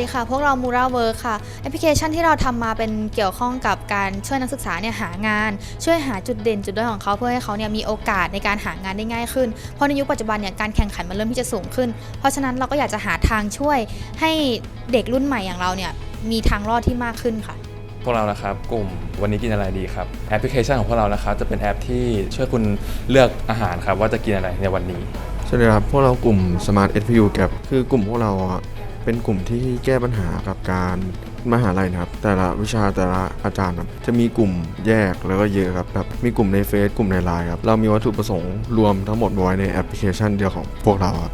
ดีค่ะ พวกเรามูราเวิร์ค่ะ แอปพลิเคชันที่เราทำมาเป็นเกี่ยวข้องกับการช่วยนักศึกษาเนี่ยหางาน ช่วยหาจุดเด่นจุดด้อยของเขาเพื่อให้เขาเนี่ยมีโอกาสในการหางานได้ง่ายขึ้น เพราะในยุคปัจจุบันเนี่ยการแข่งขันมันเริ่มที่จะสูงขึ้น เพราะฉะนั้นเราก็อยากจะหาทางช่วยให้เด็กรุ่นใหม่อย่างเราเนี่ยมีทางรอดที่มากขึ้นค่ะพวกเรานะครับกลุ่มวันนี้กินอะไรดีครับแอปพลิเคชันของพวกเรานะครับจะเป็นแอปที่ช่วยคุณเลือกอาหารครับว่าจะกินอะไรในวันนี้สวัสดีครับพวกเรากลุ่ม Smart SPU Gap คือกลุ่มพวกเราอะ เป็นกลุ่มที่แก้ปัญหากับการมหาลัยนะครับ แต่ละวิชาแต่ละอาจารย์ครับจะมีกลุ่มแยกแล้วก็เยอะครับแบบมีกลุ่มในเฟซกลุ่มในไลน์ครับเรามีวัตถุประสงค์รวมทั้งหมดไว้ในแอปพลิเคชันเดียวของพวกเราครับ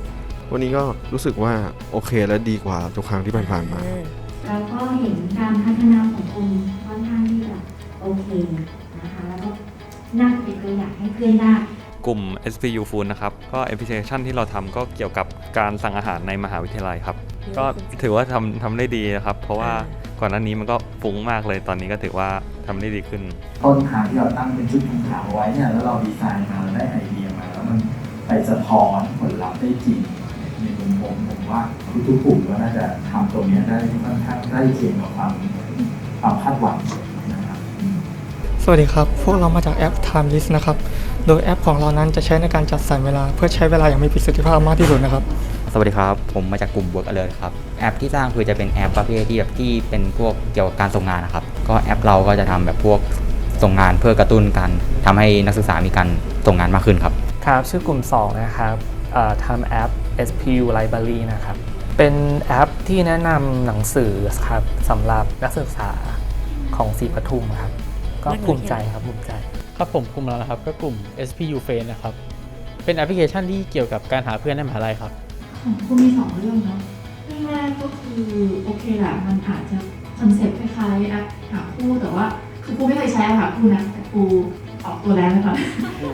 วันนี้ก็รู้สึกว่าโอเคและดีกว่าทุกครั้งที่ผ่านๆมา แล้วก็เห็นการพัฒนา กลุ่ม SPU Food นะครับ ก็แอปพลิเคชันที่เราทำก็เกี่ยวกับการสั่งอาหารในมหาวิทยาลัยครับ ก็ถือว่าทำทำได้ดีนะครับ เพราะว่าก่อนหน้านี้มันก็ฟุ้งมากเลยตอนนี้ก็ถือว่าทำได้ดีขึ้น ต้นทางที่เราตั้งเป็นจุดแข็งขันไว้เนี่ยแล้วเราดีไซน์มาเราได้ไอเดียมาแล้วมันไปสะท้อนผลลัพธ์ได้จริงในมุมผมผมว่าทุกๆกลุ่มก็น่าจะทำตรงเนี้ยได้ค่อนข้างใกล้เคียงกับความความคาดหวังนะครับสวัสดีครับ พวกเรามาจากแอป Time List นะครับ โดยแอปของเรานั้นจะใช้ในการจัดสรรเวลา เพื่อใช้เวลาอย่างมีประสิทธิภาพมากที่สุดนะครับ สวัสดีครับ ผมมาจากกลุ่ม Work Alert ครับ แอปที่สร้างคือจะเป็นแอปประเภทที่แบบที่เป็นพวกเกี่ยวกับการส่งงานนะครับ ก็แอปเราก็จะทำแบบพวกส่งงานเพื่อกระตุ้นการทำให้นักศึกษามีการส่งงานมากขึ้นครับ ครับ ชื่อกลุ่ม 2 นะครับเอ่อทำแอป SPU Library นะครับ เป็นแอปที่แนะนำหนังสือครับสำหรับนักศึกษาของศรีปทุมครับ ก็ภูมิใจครับภูมิใจ ครับผมกลุ่มเรานะครับก็กลุ่ม SPU f r i e n d นะครับ เป็นแอปพลิเคชันที่เกี่ยวกับการหาเพื่อนในมหาลัยครับ ของคุณมีสองเรื่องเนาะเรื่องแรกก็คือโอเคแหละมันอาจจะคอนเซ็ปต์คล้ายๆแอปหาคู่แต่ว่าคือกูไม่เคยใช้แอปหาคู่นะแต่กูออกตัวแล้วนะคะ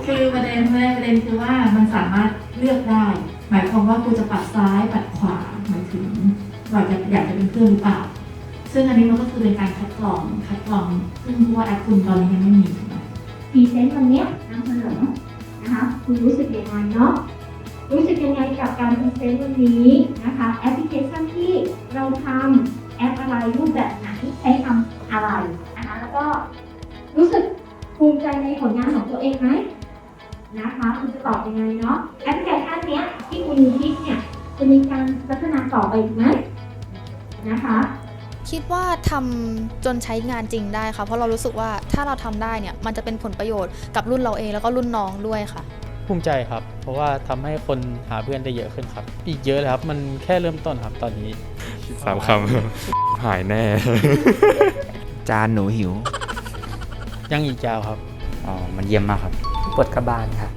คือประเด็นแรกประเด็นคือว่ามันสามารถเลือกได้ หมายความว่ากูจะปัดซ้ายปัดขวาหมายถึงว่าจะอยากจะเป็นเพื่อนหรือเปล่า ซึ่งอันนี้มันก็คือเป็นการคัดกรองคัดกรองซึ่งเพราะว่าแอปคุณตอนนี้ยังไม่มีถูกไหม พรีเซนต์วันเนี้ยนำเสนอนะคะคุณรู้สึกยังไงเนาะรู้สึกยังไงกับการพรีเซนต์วันนี้นะคะแอปพลิเคชันที่เราทำแอปอะไรรูปแบบไหนใช้ทำอะไรนะคะแล้วก็รู้สึกภูมิใจในผลงานของตัวเองไหมนะคะคุณจะตอบยังไงเนาะแอปพลิเคชันเนี้ยที่คุณคิดเนี่ยจะมีการพัฒนาต่อไปอีกไหมนะคะ คิดว่าทำจนใช้งานจริงได้ค่ะ เพราะเรารู้สึกว่าถ้าเราทำได้เนี่ยมันจะเป็นผลประโยชน์กับรุ่นเราเองแล้วก็รุ่นน้องด้วยค่ะ ภูมิใจครับ เพราะว่าทำให้คนหาเพื่อนได้เยอะขึ้นครับ อีกเยอะเลยครับ มันแค่เริ่มต้นครับตอนนี้สามคำหายแน่ จานหนูหิว ยังอีกยาวครับอ๋อมันเยี่ยมมากครับปวดกระบาลครับ